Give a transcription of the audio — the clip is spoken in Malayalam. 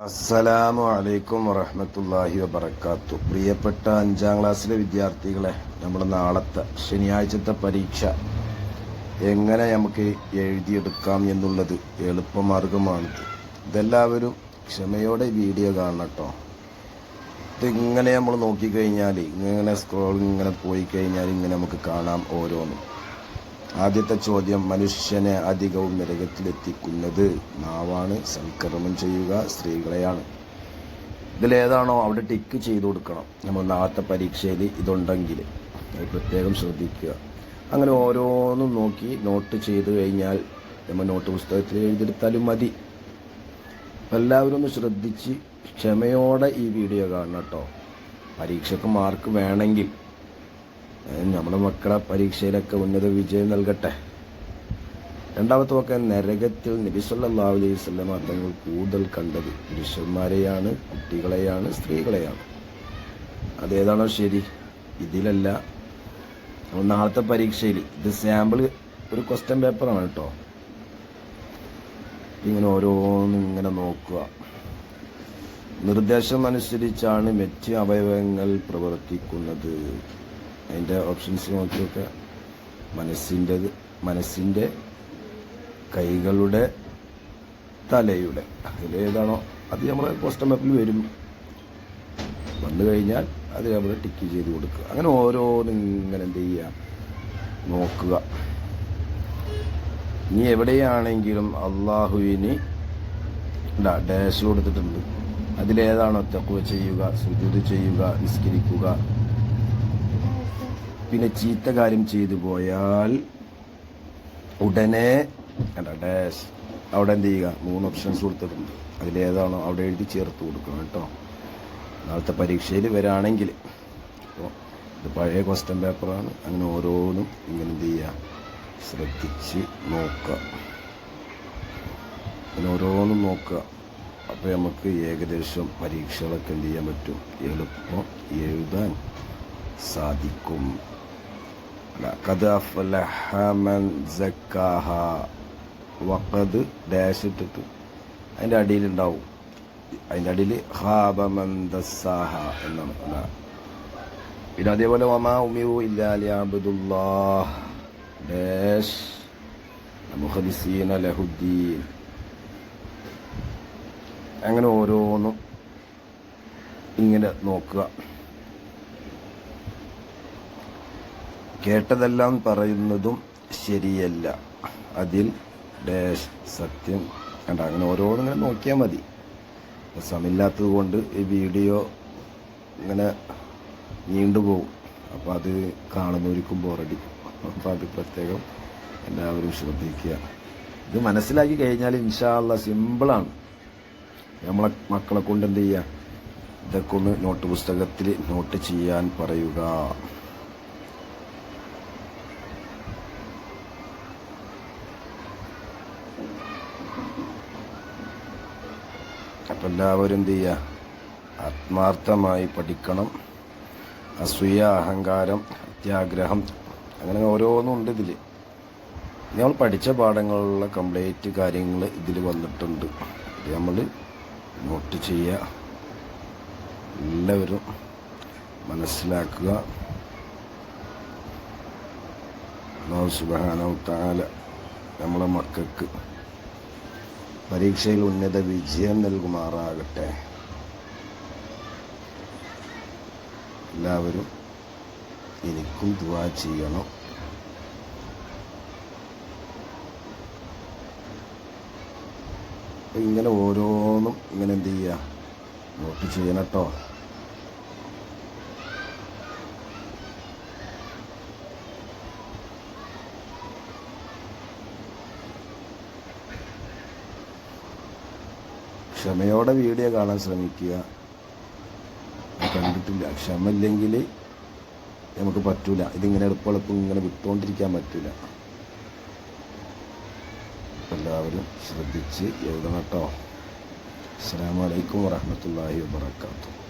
അസ്സലാമു അലൈക്കും വറഹമത്തല്ലാഹി വബർക്കാത്തു പ്രിയപ്പെട്ട അഞ്ചാം ക്ലാസ്സിലെ വിദ്യാർത്ഥികളെ നമ്മൾ നാളത്തെ ശനിയാഴ്ചത്തെ പരീക്ഷ എങ്ങനെ നമുക്ക് എഴുതിയെടുക്കാം എന്നുള്ളത് എളുപ്പമാർഗമാണിത് ഇതെല്ലാവരും ക്ഷമയോടെ വീഡിയോ കാണണം കേട്ടോ. ഇതിങ്ങനെ നമ്മൾ നോക്കിക്കഴിഞ്ഞാൽ ഇങ്ങനെ സ്ക്രോൾ ഇങ്ങനെ പോയി കഴിഞ്ഞാൽ ഇങ്ങനെ നമുക്ക് കാണാം ഓരോന്നും. ആദ്യത്തെ ചോദ്യം മനുഷ്യനെ അധികവും നരകത്തിലെത്തിക്കുന്നത് നാവാണ്. സൽക്കർമ്മം ചെയ്യുക സ്ത്രീകളെയാണ്. ഇതിലേതാണോ അവിടെ ടിക്ക് ചെയ്തു കൊടുക്കണം. നമ്മൾ നാളത്തെ പരീക്ഷയിൽ ഇതുണ്ടെങ്കിൽ അത് പ്രത്യേകം ശ്രദ്ധിക്കുക. അങ്ങനെ ഓരോന്നും നോക്കി നോട്ട് ചെയ്ത് കഴിഞ്ഞാൽ നമ്മൾ നോട്ട് പുസ്തകത്തിൽ എഴുതിയെടുത്താലും മതി. എല്ലാവരും ഒന്ന് ശ്രദ്ധിച്ച് ക്ഷമയോടെ ഈ വീഡിയോ കാണണം കേട്ടോ. പരീക്ഷയ്ക്ക് മാർക്ക് വേണമെങ്കിൽ. നമ്മുടെ മക്കളെ പരീക്ഷയിലൊക്കെ ഉന്നത വിജയം നൽകട്ടെ. രണ്ടാമത്തെ ഒക്കെ നരകത്തിൽ നബിസല്ലാ അലൈഹി തങ്ങൾ കൂടുതൽ കണ്ടത് പുരുഷന്മാരെയാണ് കുട്ടികളെയാണ് സ്ത്രീകളെയാണ്. അതേതാണോ ശരി? ഇതിലല്ല. നമ്മൾ നാളത്തെ പരീക്ഷയിൽ ഇത് സാമ്പിൾ ഒരു ക്വസ്റ്റ്യൻ പേപ്പറാണ് കേട്ടോ ഇങ്ങനെ ഓരോന്നും ഇങ്ങനെ നോക്കുക. നിർദ്ദേശം അനുസരിച്ചാണ് മെറ്റ് അവയവങ്ങൾ പ്രവർത്തിക്കുന്നത്. അതിന്റെ ഓപ്ഷൻസ് നോക്കിയൊക്കെ. മനസ്സിന്റെത് മനസ്സിന്റെ കൈകളുടെ തലയുടെ അതിലേതാണോ അത് നമ്മുടെ ക്വസ്റ്റ്യൻ മാപ്പിൽ വരും. വന്നു കഴിഞ്ഞാൽ അത് നമ്മൾ ടിക്ക് ചെയ്ത് കൊടുക്കുക. അങ്ങനെ ഓരോന്നും ഇങ്ങനെ എന്ത് ചെയ്യുക നോക്കുക. ഇനി എവിടെയാണെങ്കിലും അള്ളാഹുവിന് ഡാഷ് കൊടുത്തിട്ടുണ്ട്. അതിലേതാണോ തക്കുവ ചെയ്യുക സുജൂത് ചെയ്യുക നിസ്കരിക്കുക. പിന്നെ ചീത്ത കാര്യം ചെയ്തു പോയാൽ ഉടനെ ഡാഷ്. അവിടെ എന്ത് ചെയ്യുക? മൂന്ന് ഓപ്ഷൻസ് കൊടുത്തിട്ടുണ്ട്. അതിലേതാണോ അവിടെ എഴുതി ചേർത്ത് കൊടുക്കണം കേട്ടോ. നാളത്തെ പരീക്ഷയിൽ വരാണെങ്കിൽ. അപ്പോൾ ഇത് പഴയ ക്വസ്റ്റ്യൻ പേപ്പറാണ് അങ്ങനെ ഓരോന്നും ഇങ്ങനെ എന്ത് ചെയ്യുക? ശ്രദ്ധിച്ച് നോക്കുക. അങ്ങനെ ഓരോന്നും നോക്കുക. അപ്പോൾ നമുക്ക് ഏകദേശം പരീക്ഷകളൊക്കെ എന്ത് ചെയ്യാൻ പറ്റും? എളുപ്പം എഴുതാൻ. സാധിക്കും ലഖദ് അഫ്ലഹ മൻ സക്കാഹ വഖദ് ഡാഷ് ഇട്ടിട്ട്. അതിന്റെ അടിയിലുണ്ടാവും അതിന്റെ അടിയിൽ ഹാബമന്ദസാഹ മൻ ദസ്സാഹ എന്നാണ്. അല്ല പിന്നെ അതേപോലെ വമാ ഉമിയു ഇല്ലാലി ഡാഷ് മുഖലിസീന ലഹുദ്ദീൻ. അങ്ങനെ ഓരോന്നും ഇങ്ങനെ നോക്കുക. കേട്ടതെല്ലാം പറയുന്നതും ശരിയല്ല. അതിൽ ഡാഷ് സത്യം കണ്ട. അങ്ങനെ ഓരോന്നും ഇങ്ങനെ നോക്കിയാൽ മതി. സമില്ലാത്തത് കൊണ്ട് ഈ വീഡിയോ ഇങ്ങനെ നീണ്ടുപോകും അപ്പോൾ അത് കാണുന്നവർക്കും ബോറടിക്കും അപ്പോൾ അത് പ്രത്യേകം എല്ലാവരും ശ്രദ്ധിക്കുക. ഇത് മനസ്സിലാക്കി കഴിഞ്ഞാൽ ഇൻഷാല്ല സിമ്പിളാണ് നമ്മളെ മക്കളെ കൊണ്ട് എന്ത് ചെയ്യുക ഇതൊക്കെ ഒന്ന് നോട്ട് പുസ്തകത്തിൽ നോട്ട് ചെയ്യാൻ പറയുക. അപ്പം എല്ലാവരും എന്ത് ചെയ്യുക ആത്മാർത്ഥമായി പഠിക്കണം. അസൂയ അഹങ്കാരം അത്യാഗ്രഹം അങ്ങനെ ഓരോന്നും ഉണ്ട് ഇതിൽ നമ്മൾ പഠിച്ച പാഠങ്ങളിലുള്ള കംപ്ലീറ്റ് കാര്യങ്ങൾ ഇതിൽ വന്നിട്ടുണ്ട്. നമ്മൾ നോട്ട് ചെയ്യുക എല്ലാവരും മനസ്സിലാക്കുക. തആല നമ്മളെ മക്കൾക്ക് പരീക്ഷയിൽ ഉന്നത വിജയം നൽകുമാറാകട്ടെ. എല്ലാവരും എനിക്കും ദുവാ ചെയ്യണം. ഇങ്ങനെ ഓരോന്നും ഇങ്ങനെ എന്ത് ചെയ്യുക നോട്ട് ചെയ്യണം കേട്ടോ ക്ഷമയോടെ വീഡിയോ കാണാൻ ശ്രമിക്കുക. കണ്ടിട്ടില്ല. ക്ഷമ ഇല്ലെങ്കിൽ നമുക്ക് പറ്റൂല. ഇതിങ്ങനെ എളുപ്പം ഇങ്ങനെ വിട്ടുകൊണ്ടിരിക്കാൻ പറ്റൂല. എല്ലാവരും ശ്രദ്ധിച്ച് എഴുതണം കേട്ടോ. അസ്സാം വലൈക്കും വാഹമത്തല്ലാഹി വാത്തു